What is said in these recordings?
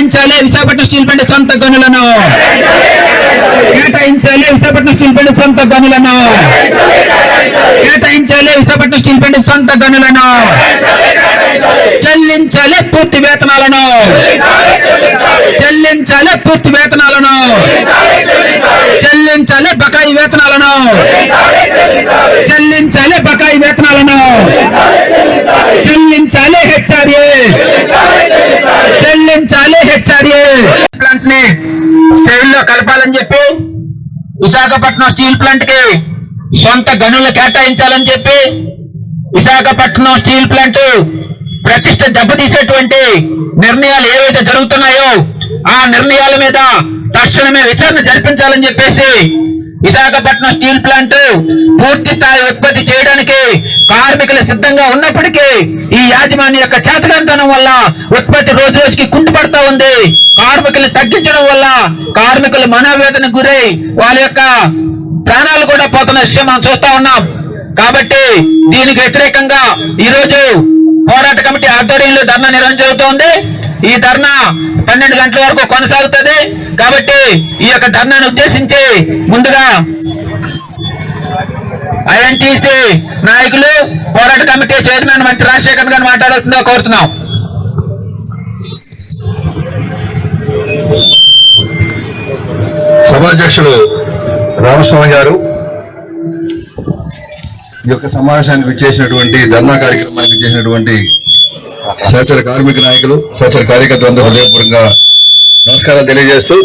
కేటాయించాలి Visakhapatnam steel plant సొంత గనులను. కేటాయించాలి విశాఖపట్నం స్టీల్ ప్లాంట్ సొంత గనులను. కేటాయించాలి విశాఖపట్నం స్టీల్ ప్లాంట్ సొంత గనులను. చెల్లించాలి. పూర్తి వేతనాలను. చెల్లించాలి పూర్తి వేతనాలను. చెల్లించాలి బకాయి వేతనాలను. చెల్లించాలి బకాయి వేతనాలను. చెల్లించాలి హెచ్ఆర్ఏ. చెల్లించాలి హెచ్ఆర్ఏ. ప్లాంట్ని సెయిల్లో కలపాలని చెప్పి విశాఖపట్నం స్టీల్ ప్లాంట్కి సొంత గనులు కేటాయించాలని చెప్పి విశాఖపట్నం స్టీల్ ప్లాంట్ ప్రతిష్ట దెబ్బతీసేటువంటి నిర్ణయాలు ఏవైతే జరుగుతున్నాయో ఆ నిర్ణయాల మీద తక్షణమే విచారణ జరిపించాలని చెప్పేసి విశాఖపట్నం స్టీల్ ప్లాంట్ పూర్తి స్థాయి ఉత్పత్తి చేయడానికి కార్మికులు సిద్ధంగా ఉన్నప్పటికీ ఈ యాజమాన్య యొక్క చేతకంతనం వల్ల ఉత్పత్తి రోజు రోజుకి కుంటుపడతా ఉంది. కార్మికులు తగ్గించడం వల్ల కార్మికులు మనోవేదన గురై వాళ్ళ యొక్క ప్రాణాలు కూడా పోతున్న విషయం మనం చూస్తా ఉన్నాం. కాబట్టి దీనికి వ్యతిరేకంగా ఈ రోజు పోరాట కమిటీ ఆధ్వర్యంలో ధర్నా నిర్వహణ జరుగుతోంది. ఈ ధర్నా పన్నెండు గంటల వరకు కొనసాగుతుంది. కాబట్టి ఈ యొక్క ధర్నాను ఉద్దేశించి ముందుగా ఐఎన్టీసీ నాయకులు పోరాట కమిటీ చైర్మన్ మంత్రి రాజశేఖర్ గారు మాట్లాడుతుందో కోరుతున్నాం. సభాధ్యక్షుడు రామస్వామి గారు ఈ యొక్క సమావేశానికి విచ్చేసినటువంటి ధర్నా కార్యక్రమానికి విచ్చేసినటువంటి సహచర కార్మిక నాయకులు సహచర కార్యకర్తలందరూ హృదయపూర్వకంగా నమస్కారాలు తెలియజేస్తూ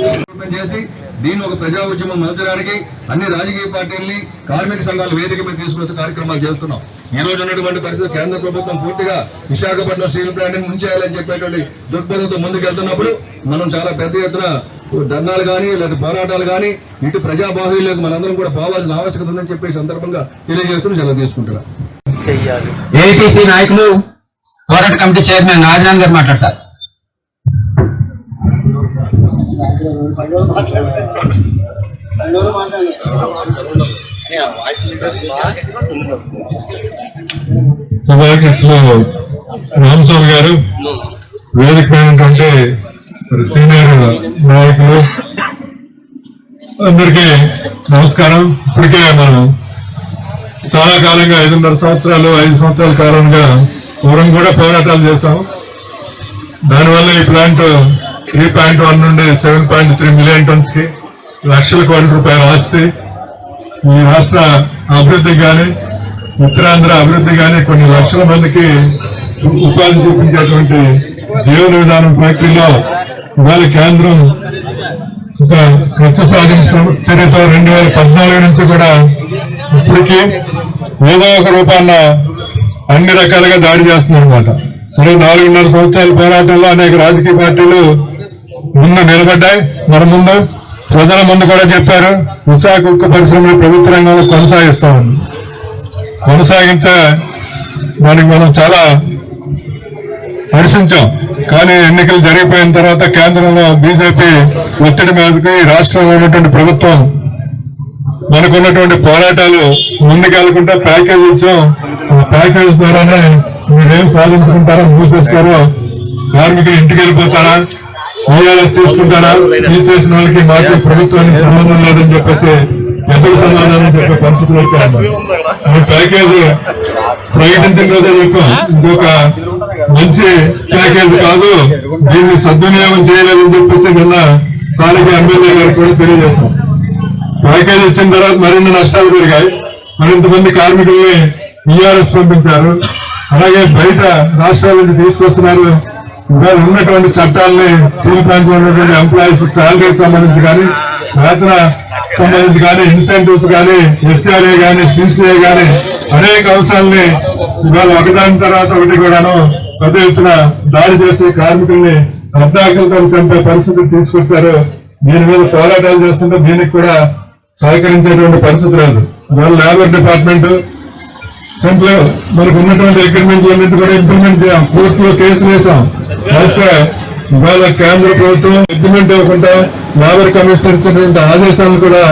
చేసి దీన్ని ఒక ప్రజా ఉద్యమం మలచడానికి అన్ని రాజకీయ పార్టీల్ని కార్మిక సంఘాలు వేదిక మీద తీసుకొచ్చే కార్యక్రమాలు చేస్తున్నాం. ఈ రోజు ఉన్నటువంటి పరిస్థితి కేంద్ర ప్రభుత్వం పూర్తిగా విశాఖపట్నం స్టీల్ ప్లాంట్ ముంచేయాలని చెప్పేటువంటి దృక్పథంతో ముందుకు వెళ్తున్నప్పుడు మనం చాలా పెద్ద ఎత్తున ధర్నాలు కానీ లేదా పోరాటాలు కానీ ఇటు ప్రజా బాహుల్యంలోకి మనందరం కూడా పోవాల్సిన ఆవశ్యకత ఉందని చెప్పే సందర్భంగా తెలియజేస్తూ సెలవు తీసుకుంటున్నాం. ఏఐటీసీ నాయకులు పోరాట కమిటీ చైర్మన్ రాజనాథ్ గారు మాట్లాడతారు. సభాధ్యక్షులు రామస్వామి గారు వేదిక మరి సీనియర్ నాయకులు అందరికీ నమస్కారం. ఇప్పటికే మనం చాలా కాలంగా ఐదున్నర సంవత్సరాలు ఐదు సంవత్సరాల కాలంగా పూర్వం కూడా పోరాటాలు చేశాం. దానివల్ల ఈ ప్లాంట్ త్రీ పాయింట్ వన్ నుండి సెవెన్ పాయింట్ త్రీ మిలియన్ టన్స్కి లక్షల కోట్ల రూపాయల ఆస్తి. ఈ రాష్ట్ర అభివృద్ధికి కానీ ఉత్తరాంధ్ర అభివృద్ధి కానీ కొన్ని లక్షల మందికి ఉపాధి చూపించేటువంటి జీవన విధానం ఫ్యాక్టరీలో ఇవాళ కేంద్రం ఒక కొత్త సాధించడం చర్యతో రెండు వేల పద్నాలుగు నుంచి కూడా ఇప్పటికీ ఏదో ఒక రూపాన్న అన్ని రకాలుగా దాడి చేస్తుందన్నమాట. అనమాట సరే నాలుగున్నర సంవత్సరాల పోరాటంలో అనేక రాజకీయ పార్టీలు ముందు నిలబడ్డాయి. మరి ముందు ప్రజల ముందు కూడా చెప్పారు విశాఖ ఉక్కు పరిశ్రమను ప్రభుత్వ రంగంలో కొనసాగిస్తామని. కొనసాగించే దానికి మనం చాలా హర్షించాం. కానీ ఎన్నికలు జరిగిపోయిన తర్వాత కేంద్రంలో బీజేపీ ఒత్తిడి మీదకి ఈ రాష్ట్రంలో ఉన్నటువంటి ప్రభుత్వం మనకున్నటువంటి పోరాటాలు ముందుకెళ్ళకుండా ప్యాకేజ్ ఇచ్చాం ప్యాకేజ్ ద్వారానే మీరేం సాధించుకుంటారో మూసేస్తారో కార్మికులు ఇంటికి వెళ్ళిపోతారా? ఈఆర్ఎస్ తీసుకుంటారా? తీసేసిన వాళ్ళకి మాకు ప్రభుత్వానికి సంబంధం లేదని చెప్పేసి పెద్దల సమాధానం చెప్పే పరిస్థితులు వచ్చారు ఈ ప్యాకేజ్ ప్రకటించిన రోజే చెప్పాం. ఇంకొక మంచి ప్యాకేజ్ కాదు. దీన్ని సద్వినియోగం చేయలేదని చెప్పేసి నిన్న స్థానిక ఎమ్మెల్యే గారు కూడా తెలియజేశాం ప్యాకేజ్ ఇచ్చిన తర్వాత మరిన్ని నష్టాలు పెరిగాయి. మరింత మంది కార్మికుల్ని ఈఆర్ఎస్ పంపించారు. అలాగే బయట రాష్ట్రాల నుంచి తీసుకొస్తున్నారు. ఇవాళ ఉన్నటువంటి చట్టాలని స్టీల్ ప్లాంట్లో ఉన్నటువంటి ఎంప్లాయీస్ శాలరీకి సంబంధించి కానీ వేతన సంబంధించి కానీ ఇన్సెంటివ్స్ కానీ ఎస్ఆర్ఏ కానీ సిసిఏ కానీ అనేక అంశాలని ఇవాళ ఒకదాని తర్వాత ఒకటి కూడాను పెద్ద ఎత్తున దాడి చేసే కార్మికుల్ని అర్ధాకలతో చంపే పరిస్థితి తీసుకొచ్చారు. దీని మీద పోరాటాలు చేస్తుంటే దీనికి కూడా సహకరించేటువంటి పరిస్థితి లేదు. ఇవాళ లేబర్ డిపార్ట్మెంట్ దాంట్లో మనకు ఉన్నటువంటి అగ్రిమెంట్ అన్నింటి కూడా ఇంప్లిమెంట్ చేయాం. కోర్టులో కేసులు వేసాం. అయితే ఇవాళ కేంద్ర ప్రభుత్వం అగ్రిమెంట్ ఇవ్వకుండా లేబర్ కమిషనర్ ఇచ్చినటువంటి ఆదేశాలు కూడా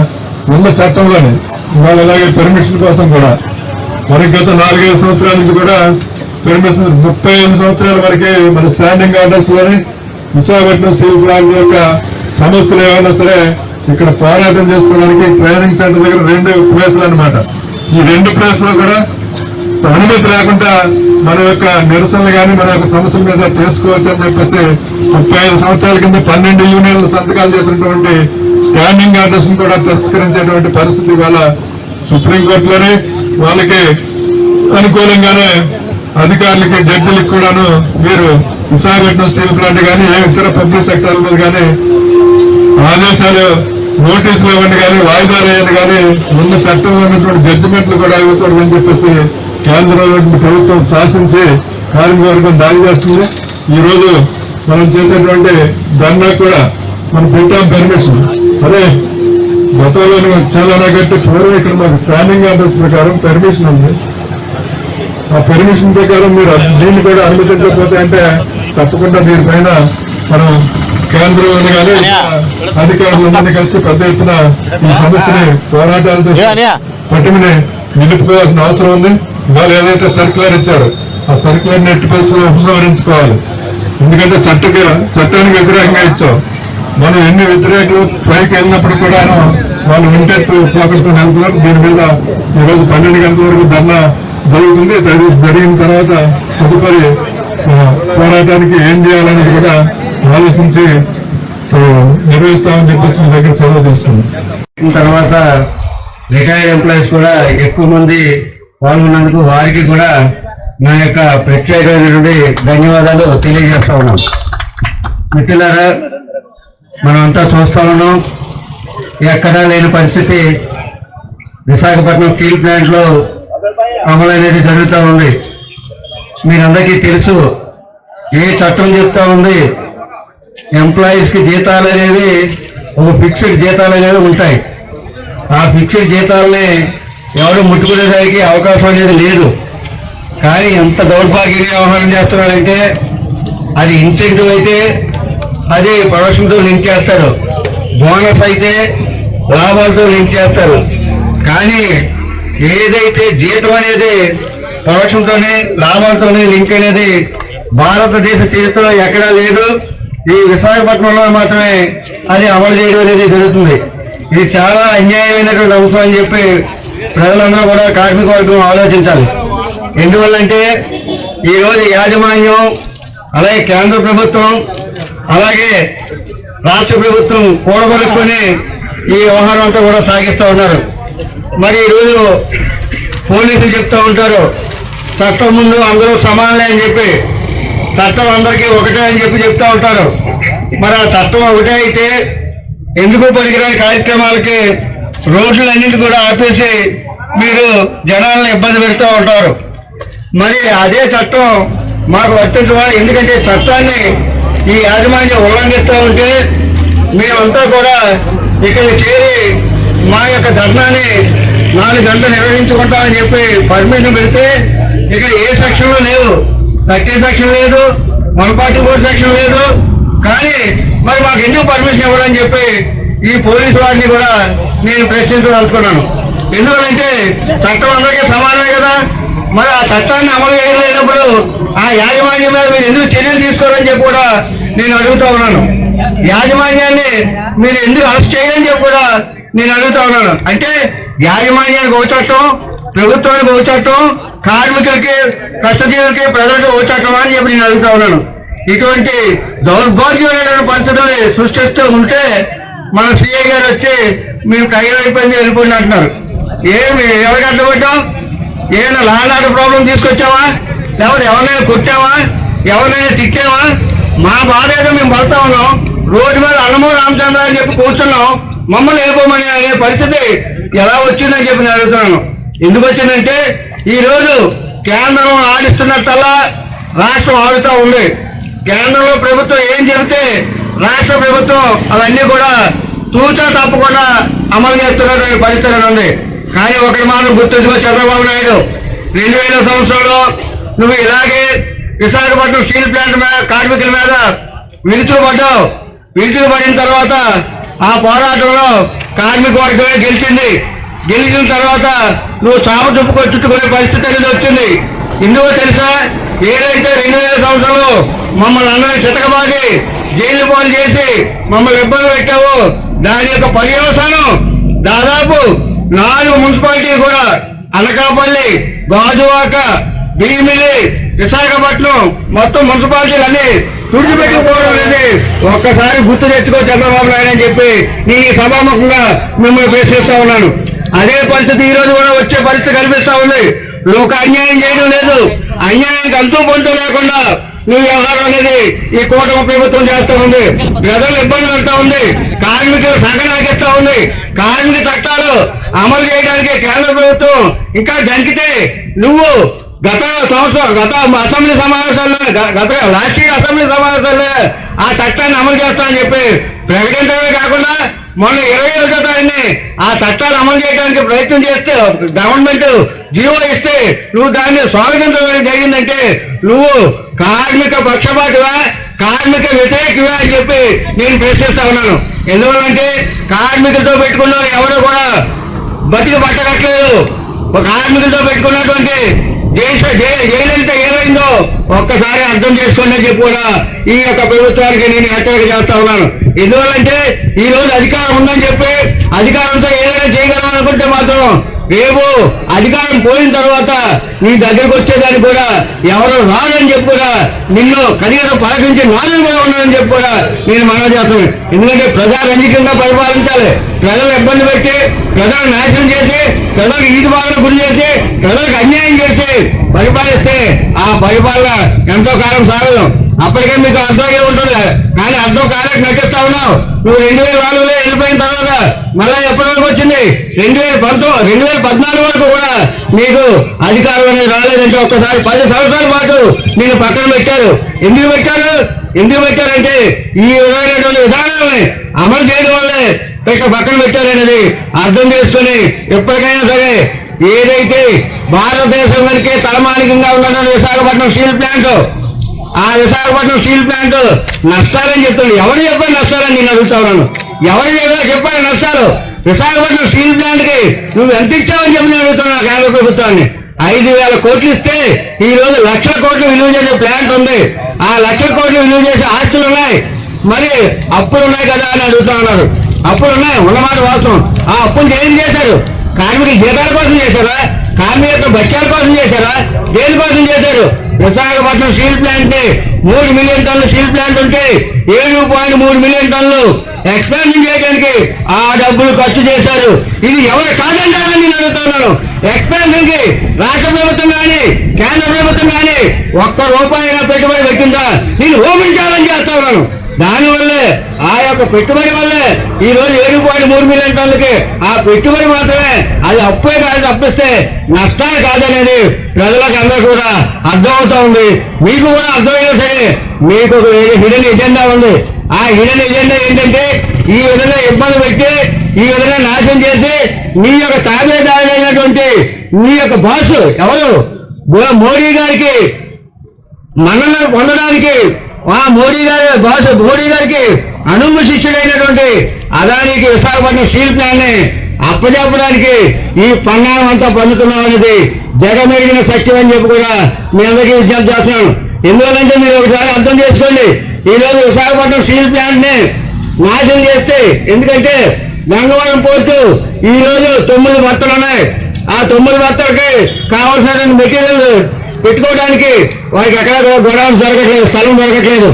ఉన్న చట్టంలోనే. ఇవాళ అలాగే పర్మిషన్ కోసం కూడా. మరి గత నాలుగైదు సంవత్సరాల నుంచి కూడా పెర్మిషన్ ముప్పై ఐదు సంవత్సరాల వరకే మన స్టాండింగ్ ఆర్డర్స్లోని విశాఖపట్నం స్టీల్ ప్లాంట్ యొక్క సమస్యలు ఏమైనా సరే ఇక్కడ పోరాటం చేసుకోవడానికి ట్రైనింగ్ సెంటర్ దగ్గర రెండు ప్లేసులు అన్నమాట. ఈ రెండు ప్లేసులు కూడా అనుమతి లేకుండా మన యొక్క నిరసనలు కానీ మన యొక్క సమస్యల మీద చేసుకోవచ్చు అని చెప్పేసి ముప్పై ఐదు సంవత్సరాల కింద పన్నెండు యూనియన్లు సంతకాలు చేసినటువంటి స్టాండింగ్ ఆర్డర్స్ కూడా తిరస్కరించేటువంటి పరిస్థితి ఇవాళ సుప్రీంకోర్టులోనే వాళ్ళకి అనుకూలంగానే అధికారులకి జడ్జిలకు కూడాను మీరు విశాఖపట్నం స్టీల్ ప్లాంట్ కానీ ఏ ఇతర పబ్లిక్ సెక్టర్ మీద కానీ ఆదేశాలు నోటీసులు ఇవ్వండి కానీ వాయిదాలు వేయండి కానీ ముందు చట్టంలో ఉన్నటువంటి జడ్జిమెంట్లు కూడా ఇవ్వకూడదని చెప్పేసి కేంద్రంలో ప్రభుత్వం శాసించి కార్మిక వర్గం దాడి చేస్తుంది. ఈ రోజు మనం చేసేటువంటి ధర్నా కూడా మనం పెట్టాం పర్మిషన్ అదే గతంలో చాలా కట్టి పూర్వం ఇక్కడ మాకు స్టాండింగ్ ఆర్డర్స్ ప్రకారం పర్మిషన్ ఉంది. ఆ పర్మిషన్ ప్రకారం మీరు దీన్ని కూడా అనుమతించకపోతే అంటే తప్పకుండా దీని పైన మనం కేంద్రంలోని కానీ అధికారులందరినీ కలిసి పెద్ద ఎత్తున ఈ సమస్యని పోరాటాలతో పట్టుకుని నిలుపుకోవాల్సిన అవసరం ఉంది. వాళ్ళు ఏదైతే సర్క్యులర్ ఇచ్చారో ఆ సర్క్యులర్ నెట్ పరిస్థితులు ఉపసంహరించుకోవాలి. ఎందుకంటే చట్టకి చట్టానికి వ్యతిరేకంగా ఇచ్చాం. మనం ఎన్ని వ్యతిరేకులు పైకి వెళ్ళినప్పుడు కూడా వాళ్ళు వింటెత్తు పోకడుతూ వెళ్తున్నారు దీని మీద ఈ రోజు పన్నెండు గంటల వరకు ధర్నా జరుగుతుంది. జరిగిన తర్వాత తదుపరి పోరాటానికి ఏం చేయాలనేది కూడా ఆలోచించి నిర్వహిస్తామని చెప్పేసి మీ దగ్గర సెలవు చేస్తుంది తర్వాత రిటైర్డ్ ఎంప్లాయీస్ కూడా ఎక్కువ మంది పాల్గొన్నందుకు వారికి కూడా నా యొక్క ప్రత్యేకమైనటువంటి ధన్యవాదాలు తెలియజేస్తా ఉన్నాం. మిత్రులారా మనమంతా చూస్తా ఉన్నాం. ఎక్కడా లేని పరిస్థితి. విశాఖపట్నం స్టీల్ ప్లాంట్లో అమలు అనేది జరుగుతూ ఉంది. మీరందరికీ తెలుసు ఏ చట్టం చెప్తా ఉంది? ఎంప్లాయీస్కి జీతాలు అనేవి ఒక ఫిక్స్డ్ జీతాలు అనేవి ఉంటాయి. ఆ ఫిక్స్డ్ జీతాలని ఎవరు ముట్టుకునేదానికి అవకాశం అనేది లేదు. కానీ ఎంత దౌర్భాగ్యంగా వ్యవహారం చేస్తున్నారంటే అది ఇన్సెంటివ్ అయితే అది ప్రొడక్షన్తో లింక్ చేస్తారు. బోనస్ అయితే లాభాలతో లింక్ చేస్తారు. కానీ ఏదైతే జీతం అనేది ప్రొడక్షన్తోనే లాభాలతోనే లింక్ అనేది భారతదేశ చరిత్రలో ఎక్కడా లేదు ఈ విశాఖపట్నంలో మాత్రమే అది అమలు చేయడం అనేది జరుగుతుంది. ఇది చాలా అన్యాయమైనటువంటి అంశం అని చెప్పి ప్రజలందరూ కూడా కార్మిక వర్గం ఆలోచించాలి. ఎందువల్లంటే ఈ రోజు యాజమాన్యం అలాగే కేంద్ర ప్రభుత్వం అలాగే రాష్ట్ర ప్రభుత్వం కూడబడుకొని ఈ వ్యవహారం అంతా కూడా సాగిస్తూ ఉన్నారు. మరి ఈరోజు పోలీసులు చెప్తూ ఉంటారు చట్టం ముందు అందరూ సమానలే అని చెప్పి చట్టం అందరికీ ఒకటే అని చెప్పి చెప్తా ఉంటారు. మరి ఆ చట్టం ఒకటే అయితే ఎందుకు పనికిరాని కార్యక్రమాలకి రోడ్లన్నింటి కూడా ఆపేసి మీరు జనాలను ఇబ్బంది పెడుతూ ఉంటారు. మరి అదే చట్టం మాకు వర్తించవా ఎందుకంటే చట్టాన్ని ఈ యాజమాన్యం ఉల్లంఘిస్తూ ఉంటే మేమంతా కూడా ఇక్కడ చేరి మా యొక్క ధర్నాన్ని నాలుగు గంటలు నిర్వహించుకుంటామని చెప్పి పర్మిషన్ పెడితే ఇక్కడ ఏ సెక్షన్లు లేవు థర్టీ సెక్షన్ లేదు వన్ ఫార్టీ ఫోర్ సెక్షన్ లేదు. కానీ మరి మాకు ఎందుకు పర్మిషన్ ఇవ్వడం చెప్పి ఈ పోలీసు వారిని కూడా నేను ప్రశ్నించదలుచుకున్నాను. ఎందుకంటే చట్టం అందరికీ సమానమే కదా. మరి ఆ చట్టాన్ని అమలు చేయలేనప్పుడు ఆ యాజమాన్యం మీద మీరు ఎందుకు చర్యలు తీసుకోవాలని చెప్పి కూడా నేను అడుగుతా ఉన్నాను. యాజమాన్యాన్ని మీరు ఎందుకు అరెస్ట్ చేయాలని చెప్పి కూడా నేను అడుగుతా ఉన్నాను. అంటే యాజమాన్యానికి ఒక చట్టం ప్రభుత్వానికి ఒక చట్టం కార్మికులకి కష్టజీవులకి ప్రజలకు ఒక చట్టం అని చెప్పి నేను అడుగుతా ఉన్నాను. ఇటువంటి దౌర్భాగ్యమైన పరిస్థితులు సృష్టిస్తూ ఉంటే మన సిఐ గారు వచ్చి మేము టైర్ అయిపోయింది వెళ్ళిపోయింది అంటున్నారు. ఏమి ఎవరికి అడ్డుపడ్డాం ఏమైనా లాండ్ ప్రాబ్లం తీసుకొచ్చావా? లేకపోతే ఎవరినైనా కొట్టావా? ఎవరినైనా తిట్టావా? మా బాధ ఏదో మేము పడతా ఉన్నాం. రోడ్డు మీద అన్నమో రామచంద్ర అని చెప్పి కూర్చున్నాం. మమ్మల్ని వెళ్ళిపోమని అనే పరిస్థితి ఎలా వచ్చిందని చెప్పి నేను అడుగుతున్నాను. ఎందుకు వచ్చిందంటే ఈరోజు కేంద్రం ఆడిస్తున్నట్టల్లా రాష్ట్రం ఆడుతూ ఉంది. కేంద్రంలో ప్రభుత్వం ఏం చెబితే రాష్ట్ర ప్రభుత్వం అవన్నీ కూడా తూచా తప్పకుండా అమలు చేస్తున్నటువంటి పరిస్థితి ఉంది. కానీ ఒకటి మాత్రం గుర్తుంచుకో చంద్రబాబు నాయుడు రెండు వేల సంవత్సరంలో నువ్వు ఇలాగే విశాఖపట్నం స్టీల్ ప్లాంట్ మీద కార్మికుల మీద విరుచుకుపడ్డావు. విరుచుకుపడిన తర్వాత ఆ పోరాటంలో కార్మిక వర్గమే గెలిచింది. గెలిచిన తర్వాత నువ్వు సాగు చుప్పుకొని చుట్టుకునే పరిస్థితి అనేది వచ్చింది. ఎందుకో తెలుసా? ఏదైతే రెండు వేల సంవత్సరంలో మమ్మల్ని అందరినీ చితకబాగి జైలు పాలు చేసి మమ్మల్ని ఇబ్బంది పెట్టావు దాని యొక్క పర్యవసానం దాదాపు నాలుగు మున్సిపాలిటీ కూడా అనకాపల్లి గాజువాక భీమిలి విశాఖపట్నం మొత్తం మున్సిపాలిటీలు అన్ని తుడిచిపెట్టుకోవడం అనేది ఒక్కసారి గుర్తు తెచ్చుకో చంద్రబాబు నాయుడు అని చెప్పి నేను ఈ సభాముఖంగా మిమ్మల్ని ప్రశ్నిస్తా ఉన్నాను. అదే పరిస్థితి ఈ రోజు కూడా వచ్చే పరిస్థితి కనిపిస్తా ఉంది. నువ్వు అన్యాయం చేయడం లేదు. అన్యాయానికి అంతూ పొంతు లేకుండా నువ్వు వ్యవహారం అనేది ఈ కూటమి ప్రభుత్వం చేస్తూ ఉంది. ప్రజలు ఇబ్బంది పెడతా ఉంది. కార్మికులు సగనాగిస్తా ఉంది. కార్మిక చట్టాలు అమలు చేయడానికి కేంద్ర ప్రభుత్వం ఇంకా దంకితే నువ్వు గత సంవత్సరం గత అసెంబ్లీ సమావేశాల్లో గత లాస్ట్ ఇయర్ అసెంబ్లీ సమావేశాల్లో ఆ చట్టాన్ని అమలు చేస్తా అని చెప్పి ప్రకటించడమే కాకుండా మొన్న ఇరవై ఒకటో తారీఖుని ఆ చట్టాలు అమలు చేయడానికి ప్రయత్నం చేస్తే గవర్నమెంట్ జీవో ఇస్తే నువ్వు దాన్ని స్వాగతించడం జరిగిందంటే నువ్వు కార్మిక పక్షపాతివా కార్మిక వ్యతిరేకివా అని చెప్పి నేను ప్రశ్నిస్తా ఉన్నాను. ఎందువల్లంటే కార్మికులతో పెట్టుకున్న ఎవరు కూడా బతికి పట్టగట్లేదు కార్మికులతో పెట్టుకున్నటువంటి జయలలిత ఏమైందో ఒక్కసారి అర్థం చేసుకోండి అని చెప్పి కూడా ఈ యొక్క ప్రభుత్వానికి నేను హెచ్చరిక చేస్తా ఉన్నాను. ఎందువల్లంటే ఈ రోజు అధికారం ఉందని చెప్పి అధికారంతో ఏదైనా చేయగలం అనుకుంటే మాత్రం రేపు అధికారం పోయిన తర్వాత నీ దగ్గరకు వచ్చేదాన్ని కూడా ఎవరు రారని చెప్పి కూడా నిన్ను కనీసం పలకించి నాలుగు కూడా ఉన్నారని చెప్పి కూడా నేను మనం చేస్తాను. ఎందుకంటే ప్రజారంజికంగా పరిపాలించాలి. ప్రజలు ఇబ్బంది పెట్టి ప్రజలు నాశనం చేసి ప్రజలకు ఈది బాధలు గురి చేసి ప్రజలకు అన్యాయం చేసి పరిపాలిస్తే ఆ పరిపాలన ఎంతో కాలం సాగదు. అప్పటికే మీకు అర్థమయ్యే ఉంటుంది. కానీ అర్థం కాలేక నటిస్తా ఉన్నావు. నువ్వు రెండు వేల నాలుగులో వెళ్ళిపోయిన తర్వాత మళ్ళా ఎప్పటి వరకు వచ్చింది? రెండు వేల పంతొమ్మిది రెండు వేల పద్నాలుగు వరకు కూడా మీకు అధికారం అనేది రాలేదంటే ఒక్కసారి పది సంవత్సరాల పాటు నేను పక్కన పెట్టారు. ఎందుకు పెట్టారు? ఎందుకు పెట్టారంటే ఈ విధమైనటువంటి విధానాలని అమలు చేయడం వల్లే ఇక్కడ పక్కన పెట్టారనేది అర్థం చేసుకుని ఎప్పటికైనా సరే ఏదైతే భారతదేశం వరకే తలమానికంగా ఉన్నటువంటి విశాఖపట్నం స్టీల్ ప్లాంట్ ఆ విశాఖపట్నం స్టీల్ ప్లాంట్ నష్టాలని చెప్తుంది ఎవరు చెప్పారు నష్టాలని? నేను అడుగుతా ఉన్నాను. ఎవరు చెప్పారు? చెప్పారు నష్టాలు. విశాఖపట్నం స్టీల్ ప్లాంట్కి నువ్వు ఎంత ఇచ్చావని చెప్పి నేను అడుగుతున్నాను కేంద్ర ప్రభుత్వాన్ని. ఐదు వేల కోట్లు ఇస్తే ఈ రోజు లక్షల కోట్లు విలువ చేసే ప్లాంట్ ఉంది. ఆ లక్షల కోట్లు విలువ చేసే ఆస్తులు ఉన్నాయి. మరి అప్పులు ఉన్నాయి కదా అని అడుగుతా ఉన్నారు. అప్పులు ఉన్నాయి. ఉన్నమాట వాస్తవం. ఆ అప్పులు ఏం చేశారు? కార్మికుల జీతాల కోసం చేశారా? కార్మికుల బత్యాల కోసం చేశారా? దేని కోసం చేశారు? విశాఖపట్నం స్టీల్ ప్లాంట్ మూడు మిలియన్ టన్నుల స్టీల్ ప్లాంట్ ఉంటే ఏడు పాయింట్ మూడు మిలియన్ టన్నులు ఎక్స్పాన్షన్ చేయడానికి ఆ డబ్బులు ఖర్చు చేశారు. ఇది ఎవరు కాదంటారని నేను అడుగుతున్నాను. ఎక్స్పాన్షన్కి రాష్ట్ర ప్రభుత్వం కానీ కేంద్ర ప్రభుత్వం కానీ ఒక్క రూపాయి పెట్టుబడి పెట్టిందా? నేను ఊహించాలని చేస్తా ఉన్నాను దానివల్లే ఆ యొక్క పెట్టుబడి వల్లే ఈ రోజు ఏడు పాయింట్ మూడు మిలియన్ టన్నులకి ఆ పెట్టుబడి మాత్రమే అది అప్పే కాదు తప్పిస్తే నష్టాలు కాదనేది ప్రజలకు అందరూ కూడా అర్థమవుతా ఉంది. మీకు కూడా అర్థమైనా సరే మీకు ఒక హిడెన్ ఎజెండా ఉంది. ఆ హిడెన్ ఎజెండా ఏంటంటే ఈ విధంగా ఇబ్బంది పెట్టి ఈ విధంగా నాశనం చేసి మీ యొక్క తాబేదారుడైనటువంటి మీ యొక్క బాసు ఎవరు? మోడీ గారికి మన్నన పొందడానికి ఆ మోడీ గారు బాస్ మోడీ గారికి అనుభవ శిష్యుడైనటువంటి అదానికి విశాఖపట్నం స్టీల్ ప్లాంట్ని అప్పచెప్పడానికి ఈ పన్నాగం అంతా పండుతున్నాం అనేది జగమెరిగిన సత్యం అని చెప్పి కూడా మీ అందరికీ విజ్ఞప్తి చేస్తున్నాను. ఎందువల్లంటే మీరు ఒకసారి అర్థం చేసుకోండి. ఈ రోజు విశాఖపట్నం స్టీల్ ప్లాంట్ని నాశనం చేస్తే ఎందుకంటే గంగవరం పోర్టు ఈ రోజు తొమ్మిది భర్తలు ఉన్నాయి. ఆ తొమ్మిది భర్తలకి కావాల్సిన మెటీరియల్ పెట్టుకోవడానికి వారికి ఎక్కడ గొడవలు దొరకట్లేదు స్థలం దొరకట్లేదు.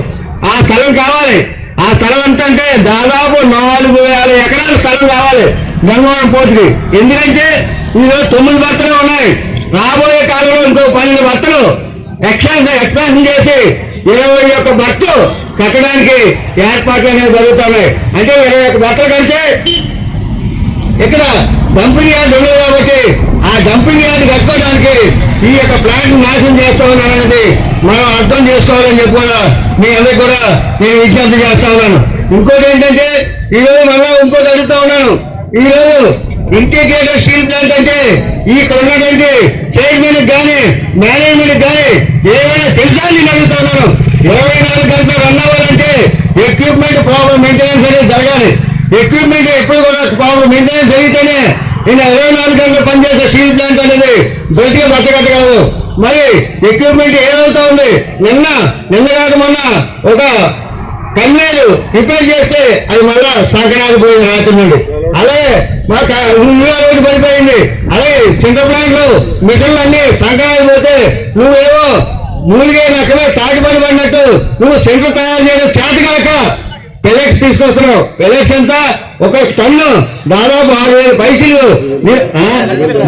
ఆ స్థలం కావాలి. ఆ స్థలం ఎంత అంటే దాదాపు నాలుగు వేల ఎకరాల స్థలం కావాలి గంగవరం పోర్టుకి. ఎందుకంటే ఈరోజు తొమ్మిది భర్తలు ఉన్నాయి. రాబోయే కాలంలో ఇంకో పన్నెండు భర్తలు ఎక్స్పాన్షన్ ఎక్స్పాన్షన్ చేసి ఇరవై ఒక్క భర్తలు కట్టడానికి ఏర్పాట్లు అనేవి జరుగుతున్నాయి. అంటే ఇరవై ఒక్క భర్తలు కంటే ఇక్కడ డంపింగ్ యార్డ్ ఉండదు కాబట్టి ఆ డంపింగ్ యార్డ్ కట్టుకోవడానికి ఈ యొక్క ప్లాంట్ నాశనం చేస్తా ఉన్నారనేది మనం అర్థం చేసుకోవాలని చెప్పి కూడా మీ అందరికి కూడా నేను విజ్ఞప్తి చేస్తా ఉన్నాను. ఇంకోటి ఏంటంటే ఈ మళ్ళా ఇంకోటి అడుగుతా ఉన్నాను. ఈ రోజు ఇంటిగ్రేటెడ్ స్టీల్ ప్లాంట్ అంటే ఈ ఇక్కడ ఉన్నటువంటి చైర్మన్ కానీ మేనేజ్మెంట్ కానీ ఏమైనా తెలుసా నేను అడుగుతా ఉన్నాను. ఇరవై నాలుగు గంటలు రన్ అవ్వాలంటే ఎక్విప్మెంట్ ప్రాబ్లం మెయింటెనెన్స్ అనేది జరగాలి. ఎక్విప్మెంట్ ఎప్పుడు కూడా ప్రాబ్లం మెయింటెనెన్స్ జరిగితేనే నేను ఇరవై నాలుగు గంటలు పనిచేసే స్టీల్ ప్లాంట్ అనేది బయటికి పట్టగట్టగలదు మరి ఎక్విప్మెంట్ ఏదవుతా ఉంది? నిన్న నిన్న కాక మొన్న ఒక కన్నీరు రిపేర్ చేస్తే అది మళ్ళా సంక్రాంతి రాత్రి నుండి. అలాగే మా క- రోజు పడిపోయింది. అలాగే చింత బ్యాంక్లో మిషన్లు అన్ని సంక్రాంతి పోతే నువ్వేవో మూలిగే రకమే తాటిపడి పడినట్టు నువ్వు సెంటర్ తయారు చేయడం చేత కాక పెలెక్స్ తీసుకొస్తున్నావు పెలెక్స్ ఎంత ఒక టన్ను దాదాపు ఆరు వేలు పైసలు.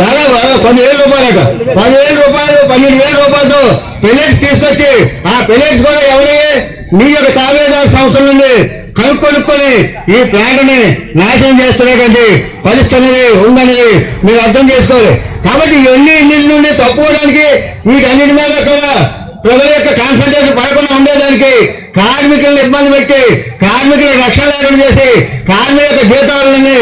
దాదాపు పదివేల రూపాయలట పదివేల రూపాయలు పన్నెండు వేల రూపాయలతో పెలెక్స్ తీసుకొచ్చి ఆ పెలెక్స్ కూడా ఎవరి మీ యొక్క తావేదారు సంస్థల నుండి కనుక్కొనుక్కొని ఈ ప్లాంట్ని నాశనం చేస్తున్నటువంటి పరిస్థితి అనేది ఉందనేది మీరు అర్థం చేసుకోవాలి. కాబట్టి ఇవన్నీ ఇన్నింటి నుండి తప్పుకోవడానికి వీటన్నిటి మీద కూడా ప్రజల యొక్క కాన్సన్ట్రేషన్ పడకుండా ఉండేదానికి కార్మికులను ఇబ్బంది పెట్టి కార్మికుల రక్షణ లేకుండా చేసి కార్మిక యొక్క జీతాలని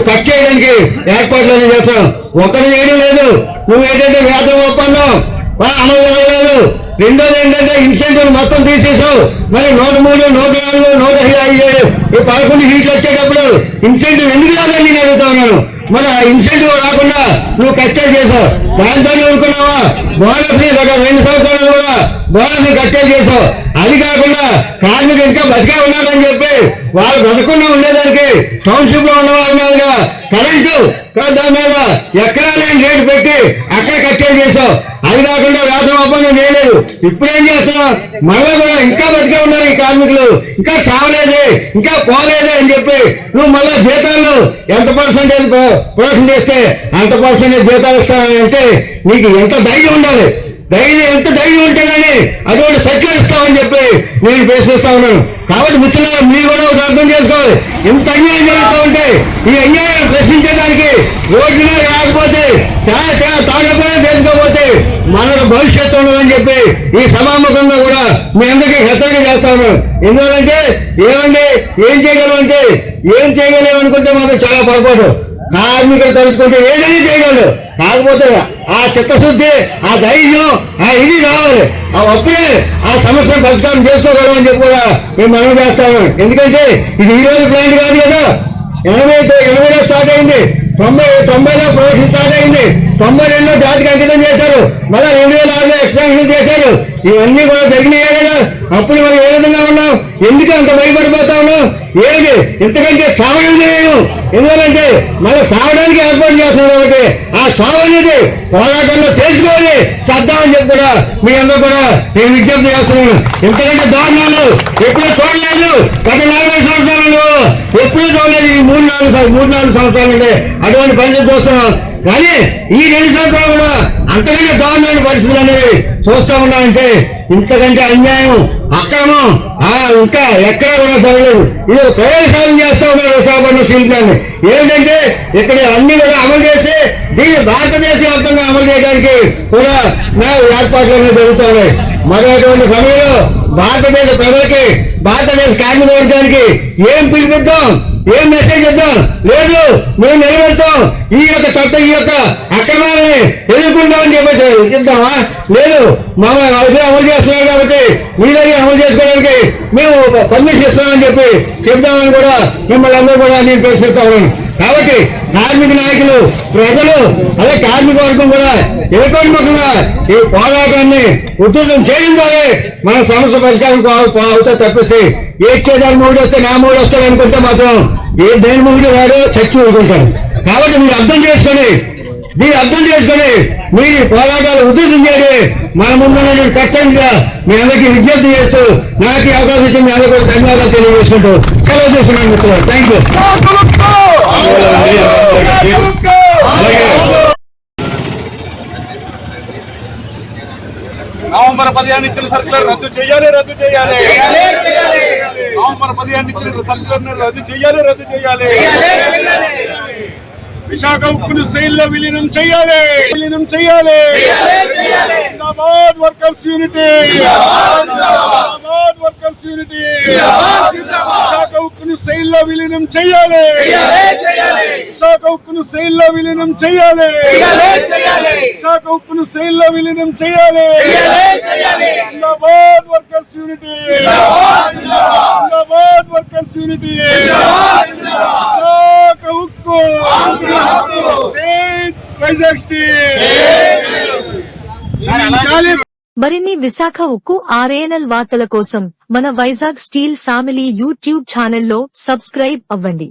కట్ చేయడానికి ఏర్పాట్లు చేస్తాం. ఒకటి చేయడం లేదు. నువ్వు ఏంటంటే వేతన ఒప్పందం. ఆ, అమలు రెండోది ఏంటంటే ఇన్సెంటివ్ మొత్తం తీసేసావు. మరి నూట మూడు నూట నాలుగు నూట ఐదు ఈ పదకొండు సీట్లు వచ్చేటప్పుడు ఇన్సెంటివ్ ఎందుకు రాదని నేను అడుగుతా ఉన్నాను? మరి ఆ ఇన్సెంటివ్ రాకుండా నువ్వు కట్టే చేసావు. దాంతో ఊరుకున్నావా? బోనస్ ఒక రెండు సంవత్సరాలు కూడా బోనస్ కట్టే చేసావు అది కాకుండా కార్మికులు ఇంకా బతికే ఉన్నారని చెప్పి వాళ్ళు బ్రతకుండా ఉండేదానికి టౌన్షిప్లో ఉన్న మీదుగా కరెంటు దాని మీద ఎక్కడా లేని రేటు పెట్టి అక్కడ కట్టేది చేసావు అది కాకుండా వేతన ఒప్పందం చేయలేదు. ఇప్పుడేం చేస్తున్నావు? మళ్ళీ కూడా ఇంకా బతికే ఉన్నారు ఈ కార్మికులు. ఇంకా చావలేదే ఇంకా పోలేదే అని చెప్పి నువ్వు మళ్ళీ జీతాలు ఎంత పర్సెంటేజ్ ప్రొడక్షన్ చేస్తే అంత పర్సెంటేజ్ జీతాలు ఇస్తానంటే నీకు ఎంత ధైర్యం ఉండాలి. ధైర్యం ఎంత ధైర్యం ఉంటే కానీ అటువంటి సర్కిల్ ఇస్తామని చెప్పి నేను ప్రశ్నిస్తా ఉన్నాను. కాబట్టి మిత్రులు మీరు కూడా ఒక అర్థం చేసుకోవాలి. ఇంత అన్యాయం జరుగుతూ ఉంటే ఈ అన్యాయం ప్రశ్నించడానికి రోడ్డు మీద రాకపోతే చాలా చాలా తాగకపోతే తెలుసుకోకపోతే మన భవిష్యత్తు ఉండదని చెప్పి ఈ సభాముఖంగా కూడా మీ అందరికీ హెచ్చరిక చేస్తాను ఎందుకంటే ఏమండి ఏం చేయగలం అంటే ఏం చేయగలేమనుకుంటే మాత్రం చాలా పొరపాటు. కార్మికులు తలుచుకుంటే ఏదైనా చేయగలరు. కాకపోతే ఆ చిత్తశుద్ధి ఆ ధైర్యం ఆ ఇది రావాలి ఆ అప్పుడే ఆ సమస్యను పరిష్కారం చేసుకోగలం అని చెప్పి కూడా మేము మనం చేస్తాము. ఎందుకంటే ఇది ఈ రోజు ప్లాంట్ కాదు కదా. ఎనభై ఎనభైలో స్టార్ట్ అయింది. తొంభై తొంభైలో ప్రొడక్షన్ స్టార్ట్ అయింది. తొంభై రెండులో జాతికి అంకితం చేశారు. మళ్ళీ రెండు వేల ఆరులో ఎక్స్పాన్షన్ చేశారు. ఇవన్నీ కూడా జరిగినాయి కదా. అప్పుడు మనం ఏ విధంగా ఉన్నాం ఎందుకు అంత భయపడిపోతా ఉన్నాం ఏంటి ఇంతకంటే సావడం లేదు ఎందువల్లంటే మనం సావడానికి ఏర్పాటు చేస్తున్నాం కాబట్టి ఆ సావు అనేది పోరాటంలో తెలుసుకోవాలి చేద్దామని చెప్పి కూడా మీ అందరూ కూడా నేను విజ్ఞప్తి చేస్తున్నాను. ఇంతకంటే దారుణాలు ఎప్పుడూ చూడలేదు. గత నలభై సంవత్సరాలు ఎప్పుడూ చూడలేదు. ఈ మూడు నాలుగు మూడు నాలుగు సంవత్సరాలు అంటే అటువంటి పరిస్థితి చూస్తున్నాం కానీ ఈ రెండు సంవత్సరాలు కూడా అంతకంటే దారుణమైన పరిస్థితులు అనేవి చూస్తూ ఉన్నామంటే ఇంతకంటే అన్యాయం అక్రమం ఆ ఇంకా ఎక్కడ కూడా జరగలేదు. ఇది ప్రయోగశాలం చేస్తూ ఉన్నారు విశాఖపట్నం స్టీల్ ప్లాంట్. ఏంటంటే ఇక్కడ అన్ని కూడా అమలు చేసి దీన్ని భారతదేశ వ్యాప్తంగా అమలు చేయడానికి కూడా నా ఏర్పాట్లు అనేవి జరుగుతూ మరొకటువంటి సమయంలో భారతదేశ ప్రజలకి భారతదేశ కార్మిక వర్గానికి ఏం పిలిపిద్దాం? ఏం మెసేజ్ ఇద్దాం లేదు మేము నిలబెడతాం. ఈ యొక్క చట్ట ఈ యొక్క అక్రమాలని ఎదుర్కొంటామని చెప్పేసి ఇద్దామా లేదు మా అవసరం అమలు చేస్తున్నారు కాబట్టి మీ దగ్గర అమలు చేసుకోవడానికి మేము పర్మిషన్ ఇస్తామని చెప్పి చెప్దామని కూడా మిమ్మల్ని అందరూ కూడా నేను ప్రశ్నిస్తా ఉన్నాను. కాబట్టి కార్మిక నాయకులు ప్రజలు అదే కార్మిక వర్గం కూడా ఏకోన్ముఖంగా ఈ పోరాటాన్ని ఉధృతం చేయడం ద్వారా మన సమస్య పరిష్కారం అవుతా తప్పిస్తే ఏ చేదాని మూడు వస్తే నా మూడు వస్తాడు అనుకుంటే మాత్రం ఏ దేని మూడు వాడు చచ్చి ఊరుకుంటాడు. కాబట్టి మీరు అర్థం చేసుకొని మీరు అర్థం చేసుకొని మీ పోరాటాలు ఉధృతం చేయండి. మన ముందు కష్టంగా మీ అందరికీ విజ్ఞప్తి చేస్తూ నాకు ఈ అవకాశం ఇచ్చిన మీ అందరికీ ధన్యవాదాలు తెలియజేసుకుంటూ సెలవు చేస్తున్నాను మిత్రులు థ్యాంక్ యూ నవంబర్ పదిహేను ఇచ్చిన సర్కులర్ రద్దు చేయాలి రద్దు చేయాలి. నవంబర్ పదిహేను ఇచ్చిన సర్కులర్ రద్దు చేయాలి రద్దు చేయాలి. విశాఖ ఉక్కును శైలిలో విలీనం చేయాలి విలీనం చేయాలి. Workers unity. Workers unity. Visakha ఉక్కును శైలిలో విలీనం చేయాలి విశాఖ ఉక్కును శైలిలో విలీనం చేయాలి. విశాఖ శైలిలో విలీనం చేయాలి. జిందాబాద్ వర్కర్స్ యూనిటీ. జిందాబాద్ వర్కర్స్ యూనిటీ. విశాఖ ఉక్కు. జై వైజాగ్ స్టీల్ మరిన్ని విశాఖ ఉక్కు ఆర్ఏఎన్ఎల్ వార్తల కోసం మన వైజాగ్ స్టీల్ ఫ్యామిలీ యూట్యూబ్ ఛానల్లో సబ్స్క్రైబ్ అవ్వండి.